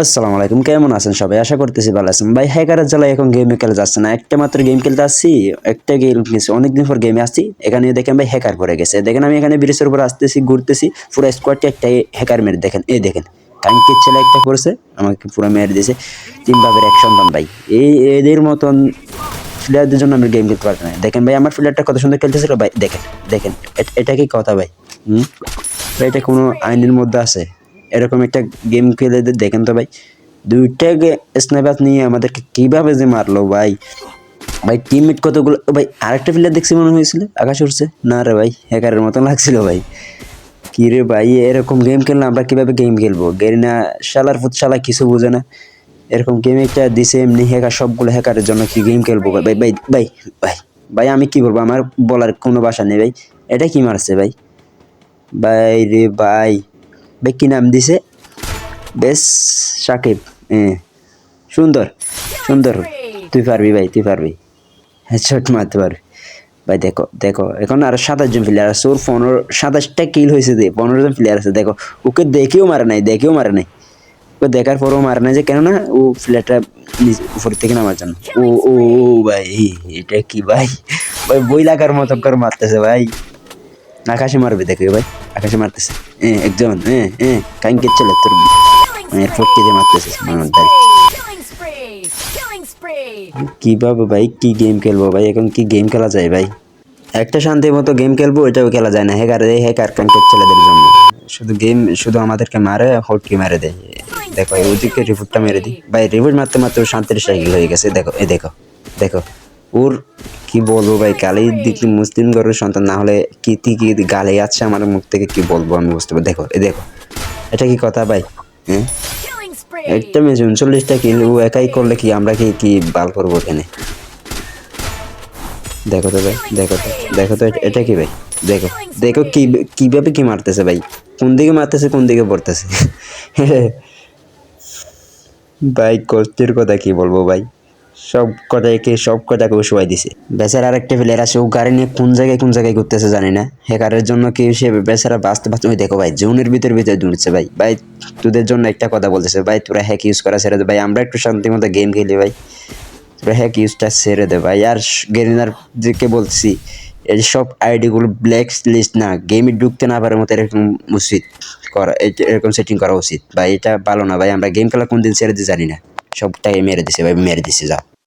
আসসালামু আলাইকুম, কেমন আছেন সবাই? আশা করতেছি ভালো আছেন। ভাই হ্যাকারের জ্বালায় এখন গেমে খেলা যাচ্ছে না। একটা মাত্র গেম খেলতে আসছি, একটা গেম খেলছি। অনেকদিন পর গেমে আসছি। এখানে দেখেন ভাই হ্যাকার করে গেছে। দেখেন আমি এখানে ব্রিজের উপর আসতেছি, ঘুরতেছি। পুরো স্কোয়াডটি একটা হ্যাকার মেরে দেখেন। এই দেখেন কাঙ্কির ছেলে একটা করেছে আমাকে পুরো মেরে দিয়েছে। তিন ভাবের এক সন্তান ভাই। এই এদের মতন প্লেয়ারদের জন্য আমি গেম খেলতে পারতাম না। দেখেন ভাই, আমার প্লেয়ারটা কত সুন্দর খেলতেছিল। ভাই, দেখেন দেখেন। এটা কি কথা ভাই? হুম? এটা কোনো আইনের মধ্যে আছে? এরকম একটা গেম খেলে দেখেন তো ভাই। দুইটা স্নাইপার নিয়ে আমাদেরকে কীভাবে যে মারলো ভাই? ভাই টিমমেট কতগুলো ভাই, আরেকটা প্লেয়ার দেখছি মনে হয়েছিল। আকাশ উঠছে না রে ভাই হ্যাকারের মতন লাগছিল ভাই। কী রে ভাই, এরকম গেম খেললে আমরা কীভাবে গেম খেলব? গেরিনা শালার ফুট শালা কিছু বোঝে না। এরকম গেম একটা দিছে এমনি হ্যাকার সবগুলো হ্যাকারের জন্য কি গেম খেলব ভাই ভাই ভাই ভাই ভাই, আমি কি বলব? আমার বলার কোনো ভাষা নেই ভাই। এটা কি মারছে ভাই? ভাই রে ভাই কি নাম দিছে। বেশ, সাকিব হ্যাঁ সুন্দর সুন্দর। তুই পারবি ভাই, তুই পারবি। হ্যাঁ হেডশট মারতে পারবি। ভাই, দেখো দেখো, এখন আর সাতাশ জন প্লেয়ার আছে। ওর পনেরো, সাতাশটা কিল হয়েছে যে পনেরো জন প্লেয়ার আছে। দেখো, ওকে দেখেও মারে নাই, দেখেও মারে নাই। ও দেখার পরও মারে নাই যে, কেননা ও প্লেয়ারটা উপর থেকে নামার জন্য। ও ও ভাই, এটা কি ভাই? ভাই বই লাগার মতো করে মারতেছে ভাই। আকাশে মারবে, দেখে ভাই আকাশে মারতেছে। হ্যাঁ একজন হ্যাঁ হ্যাঁ কাইনকে চলে তোর। এর ফটকে দিয়ে মারতেছে spree! কীভাবে ভাই, কি গেম খেলব ভাই? এখন কি গেম খেলা যায় ভাই? একটা শান্তির মতো গেম খেলব এটাও খেলা যায় না। হ্যাকার এই হ্যাকার কাঙ্কের ছেলেদের জন্য। শুধু গেম শুধু আমাদেরকে মারে হটকি মেরে দেয়? দেখো ওদিকে রিপোর্টটা মেরে দিই। ভাই রিপোর্ট মারতে ওর শান্তির সাইকেল হয়ে গেছে। দেখো, এই দেখো দেখো। ওর কি বলব ভাই? গালি দিকে মুসলিম ঘরের সন্তান না হলে কি কি কি গালি আছে আমার মুখ থেকে কি বলব আমি বুঝতে পারি দেখো এই দেখো। এটা কি কথা ভাই? হ্যাঁ! একটা ম্যাচ উনচল্লিশটা কিল ও একাই করলে কি আমরা কি কি বাল করব এখানে? দেখো তো ভাই দেখো তো দেখো তো এটা- এটা কি ভাই? দেখো দেখো কি কীভাবে কি মারতেছে ভাই? কোন দিকে মারতেছে কোন দিকে পড়তেছে? ভাই কষ্টের কথা কি বলব ভাই? সব কথাকে সব কথাকে ও শোয়াই দিছে। বেচার আরেকটা প্লেয়ার আছে ও গাড়ি নিয়ে কোন জায়গায় কোন জায়গায় ঘুরতেছে জানি না। হ্যাকারের জন্য কি সে বেচারা বাঁচতে বাঁচতে ওই দেখো ভাই, জোনের ভিতর ভিতরে দৌড়ছে ভাই। ভাই, তোদের জন্য একটা কথা বলতেছে, ভাই, তোরা হ্যাক ইউজ করা ছেড়ে দে ভাই, আমরা একটু শান্তি মতো গেম খেলি ভাই। তোরা হ্যাক ইউজটা ছেড়ে দে ভাই। আর গেরিনার দিকে বলছি, এই সব আইডিগুলো ব্ল্যাক লিস্ট না গেমে ঢুকতে না পারার মতো এরকম উচিত করা এরকম সেটিং করা উচিত। ভাই, এটা ভালো না ভাই, আমরা গেম খেলা কোন দিন ছেড়ে দিতে জানি না। সবটাই মেরে দিছে ভাই মেরে দিছে যাও